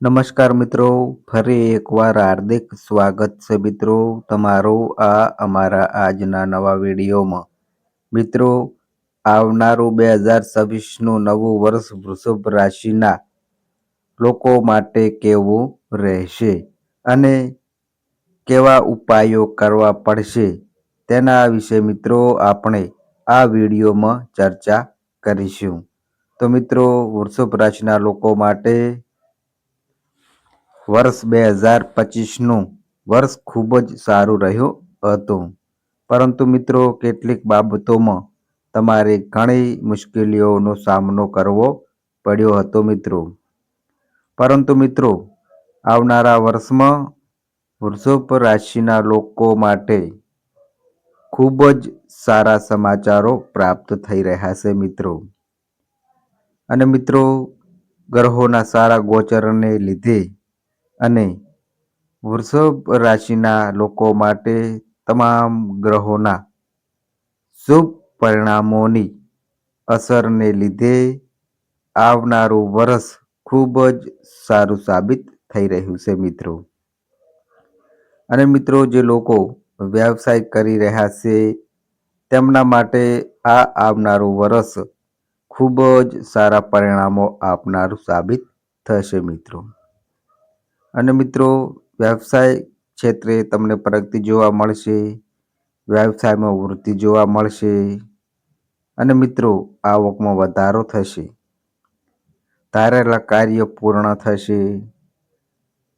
નમસ્કાર મિત્રો, ફરી એકવાર હાર્દિક સ્વાગત છે મિત્રો તમારું આ અમારા આજના નવા વિડીયોમાં. મિત્રો, આવનારું બે હજાર છવ્વીસનું નવું વર્ષ વૃષભ રાશિના લોકો માટે કેવું રહેશે અને કેવા ઉપાયો કરવા પડશે તેના વિશે મિત્રો આપણે આ વિડીયોમાં ચર્ચા કરીશું. તો મિત્રો, વૃષભ રાશિના લોકો માટે વર્ષ બે હજાર પચીસનું વર્ષ ખૂબ જ સારું રહ્યું હતું. પરંતુ મિત્રો, કેટલીક બાબતોમાં તમારે ઘણી મુશ્કેલીઓનો સામનો કરવો પડ્યો હતો મિત્રો. પરંતુ મિત્રો, આવનારા વર્ષમાં વૃષભ રાશિના લોકો માટે ખૂબ જ સારા સમાચારો પ્રાપ્ત થઈ રહ્યા છે મિત્રો. અને મિત્રો, ગ્રહોના સારા ગોચરને લીધે અને વૃષભ રાશિના લોકો માટે તમામ ગ્રહોના શુભ પરિણામોની અસરને લીધે આવનારું વર્ષ ખૂબ જ સારું સાબિત થઈ રહ્યું છે મિત્રો. અને મિત્રો, જે લોકો વ્યવસાય કરી રહ્યા છે, તેમના માટે આ આવનારું વર્ષ ખૂબ જ સારા પરિણામો આપનારું સાબિત થશે મિત્રો. અને મિત્રો, વ્યવસાય ક્ષેત્રે તમને પ્રગતિ જોવા મળશે. વ્યવસાયમાં વૃદ્ધિ જોવા મળશે. અને મિત્રો, આવકમાં વધારો થશે. ધારેલા કાર્ય પૂર્ણ થશે.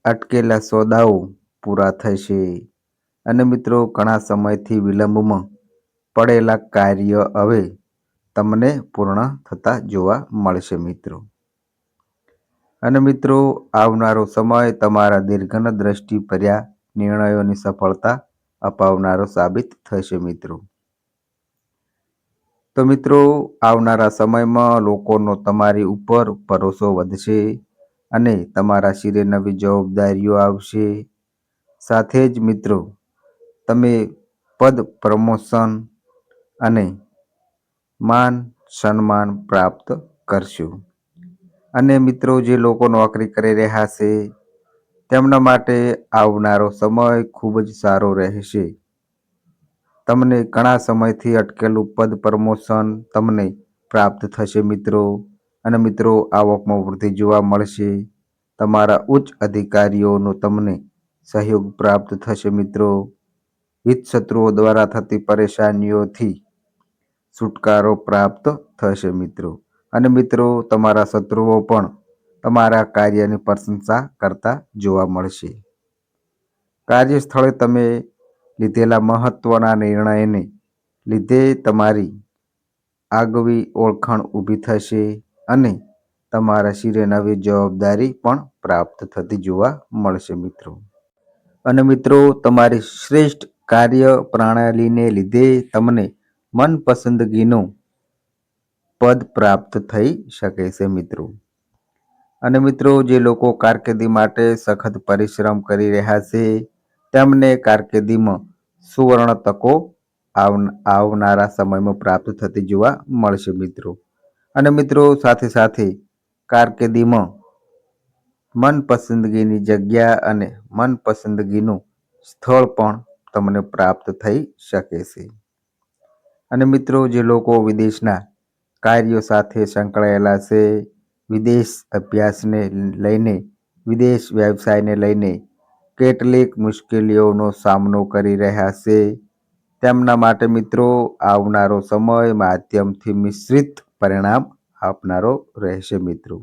અટકેલા સોદાઓ પૂરા થશે. અને મિત્રો, ઘણા સમયથી વિલંબમાં પડેલા કાર્ય હવે તમને પૂર્ણ થતા જોવા મળશે, મિત્રો. અને મિત્રો, આવનારો સમય તમારા દીર્ઘન દ્રષ્ટિ ભર્યા નિર્ણયોની સફળતા અપાવનારો સાબિત થશે, મિત્રો. તો મિત્રો, આવનારા સમયમાં લોકોનો તમારી ઉપર ભરોસો વધશે અને તમારા શિરે નવી જવાબદારીઓ આવશે. સાથે જ મિત્રો, તમે પદ પ્રમોશન અને માન સન્માન પ્રાપ્ત કરશો. અને મિત્રો જે લોકો નોકરી કરી રહ્યા છે, તેમના માટે આવનારો સમય ખૂબ જ સારો રહેશે. તમને ઘણા સમયથી અટકેલું પદ પ્રમોશન તમને પ્રાપ્ત થશે મિત્રો. અને મિત્રો, આવકમાં વૃદ્ધિ જોવા મળશે. તમારા ઉચ્ચ અધિકારીઓનો તમને સહયોગ પ્રાપ્ત થશે મિત્રો. હિતશત્રુઓ દ્વારા થતી પરેશાનીઓથી છુટકારો પ્રાપ્ત થશે મિત્રો. અને મિત્રો, તમારા શત્રુઓ પણ તમારા કાર્યની પ્રશંસા કરતા જોવા મળશે. કાર્યસ્થળે તમે લીધેલા મહત્વના નિર્ણયને લીધે તમારી આગવી ઓળખાણ ઊભી થશે અને તમારા શિરે નવી જવાબદારી પણ પ્રાપ્ત થતી જોવા મળશે, મિત્રો. અને મિત્રો, તમારી શ્રેષ્ઠ કાર્ય પ્રણાલીને લીધે તમને મનપસંદગીનું પદ પ્રાપ્ત થઈ શકે છે મિત્રો. અને મિત્રો, જે લોકો કારકિર્દી માટે સખત પરિશ્રમ કરી રહ્યા છે, તેમને કારકિર્દીમાં સુવર્ણ તકો આવનારા સમયમાં પ્રાપ્ત થતી જોવા મળશે મિત્રો. અને મિત્રો, સાથે સાથે કારકિર્દીમાં મનપસંદગીની જગ્યા અને મનપસંદગીનું સ્થળ પણ તમને પ્રાપ્ત થઈ શકે છે. અને મિત્રો, જે લોકો વિદેશના કાર્યો સાથે સંકળાયેલા છે. વિદેશ અભ્યાસને લઈને, વિદેશ વ્યવસાયને લઈને કેટલીક મુશ્કેલીઓનો સામનો કરી રહ્યા છે. તેમના માટે મિત્રો, આવનારો સમય માધ્યમથી મિશ્રિત પરિણામ આપનારો રહેશે મિત્રો.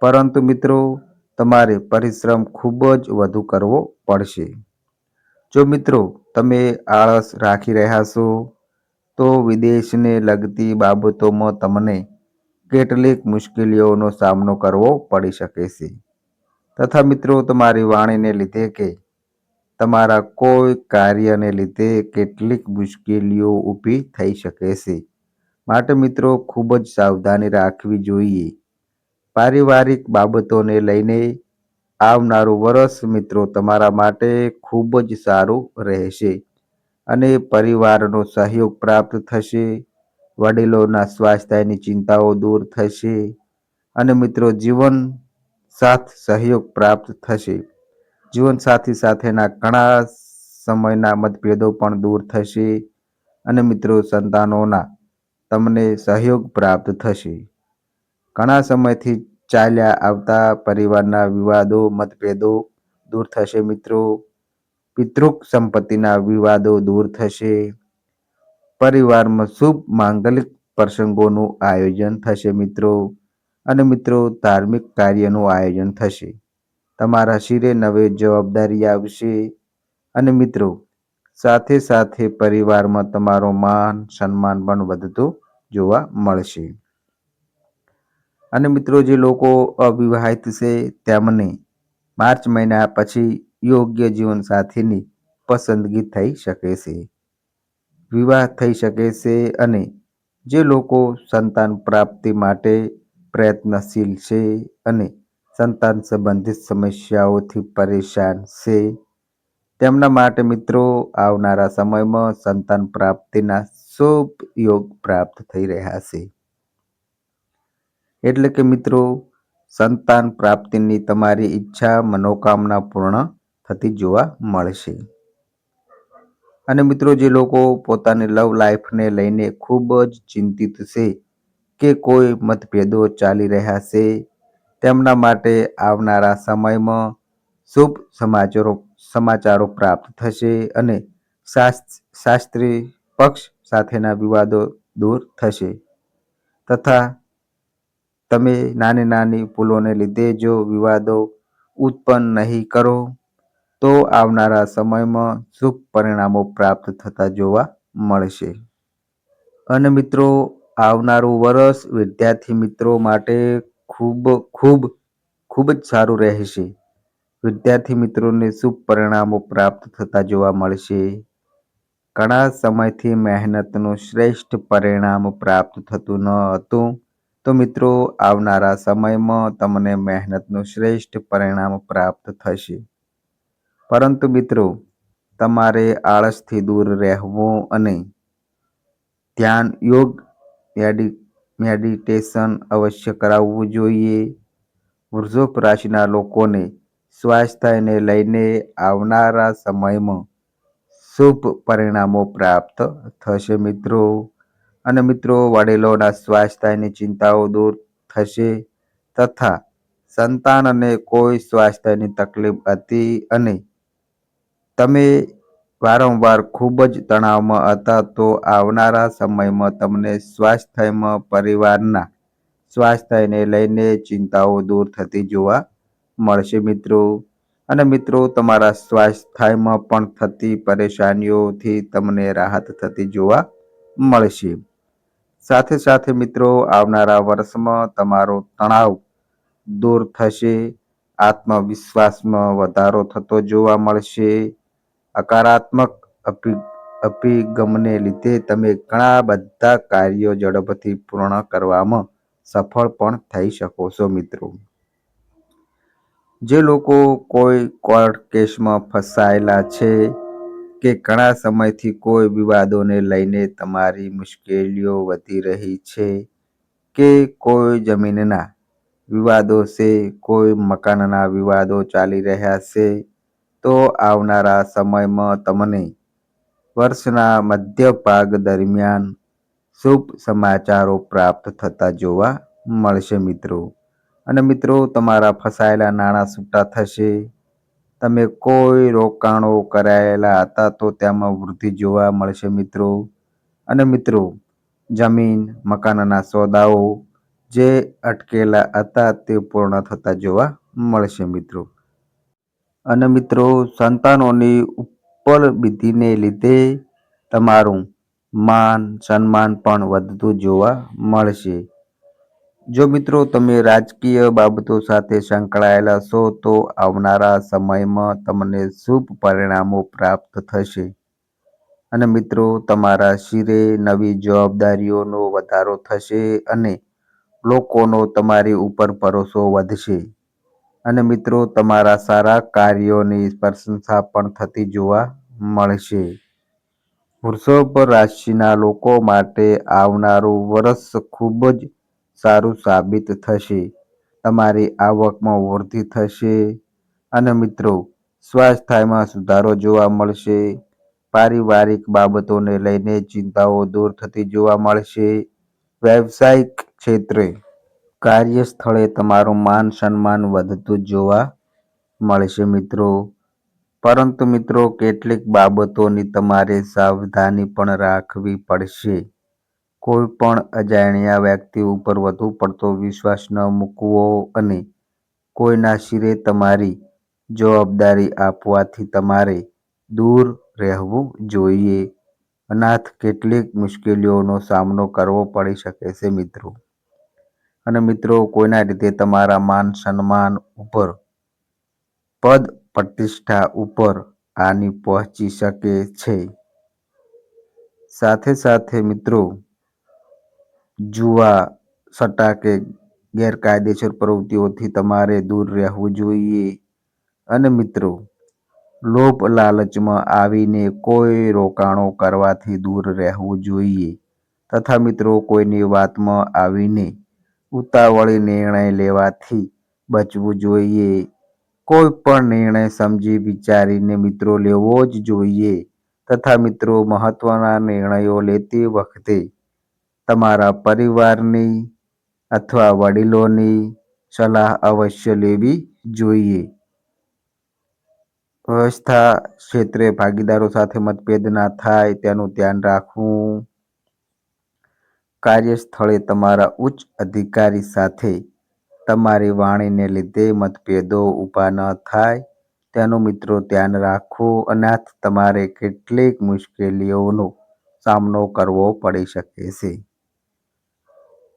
પરંતુ મિત્રો, તમારે પરિશ્રમ ખૂબ જ વધુ કરવો પડશે. જો મિત્રો, તમે આળસ રાખી રહ્યા છો તો વિદેશને લગતી બાબતોમાં તમને કેટલીક મુશ્કેલીઓનો સામનો કરવો પડી શકે છે. તથા મિત્રો, તમારી વાણીને લીધે કે તમારા કોઈ કાર્યને લીધે કેટલીક મુશ્કેલીઓ ઊભી થઈ શકે છે. માટે મિત્રો, ખૂબ જ સાવધાની રાખવી જોઈએ. પારિવારિક બાબતોને લઈને આવનારું વર્ષ મિત્રો તમારા માટે ખૂબ જ સારું રહેશે. અને પરિવારનો સહયોગ પ્રાપ્ત થશે. વડીલોના સ્વાસ્થ્યની ચિંતાઓ દૂર થશે અને મિત્રો જીવન સાથ સહયોગ પ્રાપ્ત થશે. જીવનસાથી સાથેના ઘણા સમયના મતભેદો પણ દૂર થશે અને મિત્રો સંતાનોના તમને સહયોગ પ્રાપ્ત થશે. ઘણા સમયથી ચાલ્યા આવતા પરિવારના વિવાદો, મતભેદો દૂર થશે મિત્રો. પિતૃક સંપત્તિના વિવાદો દૂર થશે. પરિવારમાં શુભ માંગલિક પ્રસંગોનું આયોજન થશે મિત્રો. અને મિત્રો, ધાર્મિક કાર્યનું આયોજન થશે. તમારા શિરે નવે જવાબદારી આવશે. અને મિત્રો, સાથે સાથે પરિવારમાં તમારો માન, સન્માન પણ વધતું જોવા મળશે. અને મિત્રો, જે લોકો અવિવાહિત છે, તેમને માર્ચ મહિના પછી યોગ્ય જીવનસાથીની પસંદગી થઈ શકે છે. વિવાહ થઈ શકે છે અને જે લોકો સંતાન પ્રાપ્તિ માટે પ્રયત્નશીલ છે અને સંતાન સંબંધિત સમસ્યાઓથી પરેશાન છે. તેમના માટે મિત્રો, આવનારા સમયમાં સંતાન પ્રાપ્તિના શુભ યોગ પ્રાપ્ત થઈ રહ્યા છે. એટલે કે મિત્રો, સંતાન પ્રાપ્તિની તમારી ઈચ્છા, મનોકામના પૂર્ણ થતી જોવા મળશે. અને મિત્રો, જે લોકો પોતાની લવ લાઈફને લઈને ખૂબ જ ચિંતિત છે કે કોઈ મતભેદો ચાલી રહ્યા છે, તેમના માટે આવનારા સમયમાં શુભ સમાચારો સમાચારો પ્રાપ્ત થશે અને શાસ્ત્રી પક્ષ સાથેના વિવાદો દૂર થશે. તથા તમે નાની નાની ભૂલોને લીધે જો વિવાદો ઉત્પન્ન નહીં કરો તો આવનારા સમયમાં શુભ પરિણામો પ્રાપ્ત થતા જોવા મળશે. અને મિત્રો, આવનારું વર્ષ વિદ્યાર્થી મિત્રો માટે ખૂબ ખૂબ ખૂબ જ સારું રહેશે. વિદ્યાર્થી મિત્રોને શુભ પરિણામો પ્રાપ્ત થતા જોવા મળશે. ઘણા સમયથી મહેનતનું શ્રેષ્ઠ પરિણામ પ્રાપ્ત થતું ન હતું. તો મિત્રો, આવનારા સમયમાં તમને મહેનતનું શ્રેષ્ઠ પરિણામ પ્રાપ્ત થશે. પરંતુ મિત્રો, તમારે આળસથી દૂર રહેવું અને ધ્યાન યોગ, મેડિ, મેડિટેશન અવશ્ય કરાવવું જોઈએ. વૃષભ રાશિના લોકોને સ્વાસ્થ્યને લઈને આવનારા સમયમાં શુભ પરિણામો પ્રાપ્ત થશે મિત્રો. અને મિત્રો, વડીલોના સ્વાસ્થ્યની ચિંતાઓ દૂર થશે તથા સંતાનને કોઈ સ્વાસ્થ્યની તકલીફ હતી અને તમે વારંવાર ખૂબ જ તણાવમાં હતા તો આવનારા સમયમાં તમને સ્વાસ્થ્યમાં પરિવારના સ્વાસ્થ્યને લઈને ચિંતાઓ દૂર થતી જોવા મળશે મિત્રો. અને મિત્રો, તમારા સ્વાસ્થ્યમાં પણ થતી પરેશાનીઓથી તમને રાહત થતી જોવા મળશે. સાથે સાથે મિત્રો, આવનારા વર્ષમાં તમારો તણાવ દૂર થશે, આત્મવિશ્વાસમાં વધારો થતો જોવા મળશે હકારાત્મક અભિગમને લીધે તમે ઘણા બધા કાર્યો ઝડપથી પૂર્ણ કરવામાં સફળ પણ થઈ શકો છો મિત્રો. જે લોકો કોઈ કોર્ટ કેસમાં ફસાયેલા છે કે ઘણા સમયથી કોઈ વિવાદોને લઈને તમારી મુશ્કેલીઓ વધી રહી છે કે કોઈ જમીનના વિવાદો છે, કોઈ મકાનના વિવાદો ચાલી રહ્યા છે તો આવનારા સમયમાં તમને વર્ષના મધ્ય ભાગ દરમિયાન શુભ સમાચારો પ્રાપ્ત થતા જોવા મળશે મિત્રો. અને મિત્રો, તમારા ફસાયેલા નાણાં છૂટા થશે. તમે કોઈ રોકાણો કરાયેલા હતા તો તેમાં વૃદ્ધિ જોવા મળશે મિત્રો. અને મિત્રો, જમીન, મકાનના સોદાઓ જે અટકેલા હતા તે પૂર્ણ થતા જોવા મળશે મિત્રો. અને મિત્રો, સંતાનોની ઉપલબ્ધિને લીધે તમારું માન સન્માન પણ વધતું જોવા મળશે. જો મિત્રો, તમે રાજકીય બાબતો સાથે સંકળાયેલા છો, તો આવનારા સમયમાં તમને શુભ પરિણામો પ્રાપ્ત થશે. અને મિત્રો, તમારા શિરે નવી જવાબદારીઓનો વધારો થશે અને લોકોનો તમારી ઉપર ભરોસો વધશે. અને મિત્રો, તમારા સારા કાર્યોની પ્રશંસા પણ થતી જોવા મળશે. વૃષભ રાશિના લોકો માટે આવનારું વર્ષ ખૂબ જ સારું સાબિત થશે. તમારી આવકમાં વૃદ્ધિ થશે અને મિત્રો, સ્વાસ્થ્યમાં સુધારો જોવા મળશે. પારિવારિક બાબતોને લઈને ચિંતાઓ દૂર થતી જોવા મળશે. વ્યવસાયિક ક્ષેત્રે કાર્યસ્થળે તમારું માન સન્માન વધતું જોવા મળશે મિત્રો. પરંતુ મિત્રો, કેટલીક બાબતોની તમારે સાવધાની પણ રાખવી પડશે. કોઈ પણ અજાણ્યા વ્યક્તિ ઉપર વધુ પડતો વિશ્વાસ ન મૂકવો અને કોઈના શિરે તમારી જવાબદારી આપવાથી તમારે દૂર રહેવું જોઈએ. અનાથ કેટલીક મુશ્કેલીઓનો સામનો કરવો પડી શકે છે મિત્રો. અને મિત્રો, કોઈના રીતે તમારા માન સન્માન ઉપર, પદ પ્રતિષ્ઠા ઉપર આની પહોંચી શકે છે? સાથે સાથે મિત્રો, જુવા સટ્ટા કે ગેરકાયદેસર પ્રવૃત્તિઓથી તમારે દૂર રહેવું જોઈએ. અને મિત્રો, લોભ લાલચમાં આવીને કોઈ રોકાણો કરવાથી દૂર રહેવું જોઈએ. તથા મિત્રો, કોઈની વાતમાં આવીને ઉતાવળી નિર્ણય લેવાથી બચવું જોઈએ. કોઈ પણ નિર્ણય સમજી વિચારીને મિત્રો લેવો જ જોઈએ તથા મિત્રો મહત્વના નિર્ણયો લેતી વખતે તમારા પરિવારની અથવા વડીલોની સલાહ અવશ્ય લેવી જોઈએ. વ્યવસ્થા ક્ષેત્રે ભાગીદારો સાથે મતભેદ ના થાય, તેનું ધ્યાન રાખવું. કાર્યસ્થળે તમારા ઉચ્ચ અધિકારી સાથે તમારી વાણીને લીધે મતભેદો ઊભા ન થાય. તેનું મિત્રો ધ્યાન રાખવું અનાથ તમારે કેટલીક મુશ્કેલીઓનો સામનો કરવો પડી શકે છે.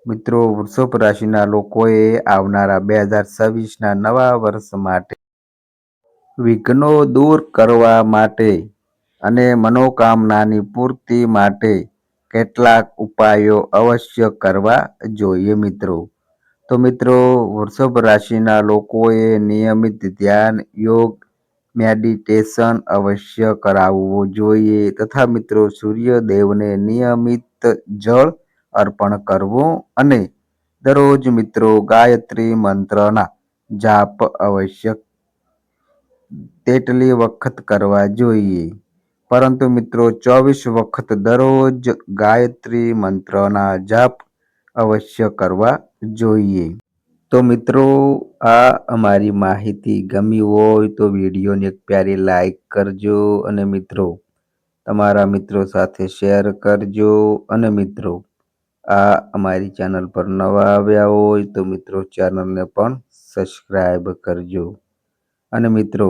મિત્રો, વૃષભ રાશિના લોકોએ આવનારા બે હજાર છવ્વીસના નવા વર્ષ માટે વિઘ્નો દૂર કરવા માટે અને મનોકામનાની પૂર્તિ માટે કેટલાક ઉપાયો અવશ્ય કરવા જોઈએ મિત્રો. તો મિત્રો, વૃષભ રાશિના લોકોએ નિયમિત ધ્યાન, યોગ, મેડિટેશન અવશ્ય કરાવવું જોઈએ તથા મિત્રો, સૂર્યદેવને નિયમિત જળ અર્પણ કરવું અને દરરોજ મિત્રો ગાયત્રી મંત્રના જાપ અવશ્ય તેટલી વખત કરવા જોઈએ. પરંતુ મિત્રો, ચોવીસ વખત દરરોજ ગાયત્રી મંત્રના જાપ અવશ્ય કરવા જોઈએ. તો મિત્રો, આ અમારી માહિતી ગમી હોય તો વિડીયોને એક પ્યારી લાઈક કરજો અને મિત્રો, તમારા મિત્રો સાથે શેર કરજો. અને મિત્રો, આ અમારી ચેનલ પર નવા આવ્યા હોય તો મિત્રો, ચેનલને પણ સબસ્ક્રાઈબ કરજો. અને મિત્રો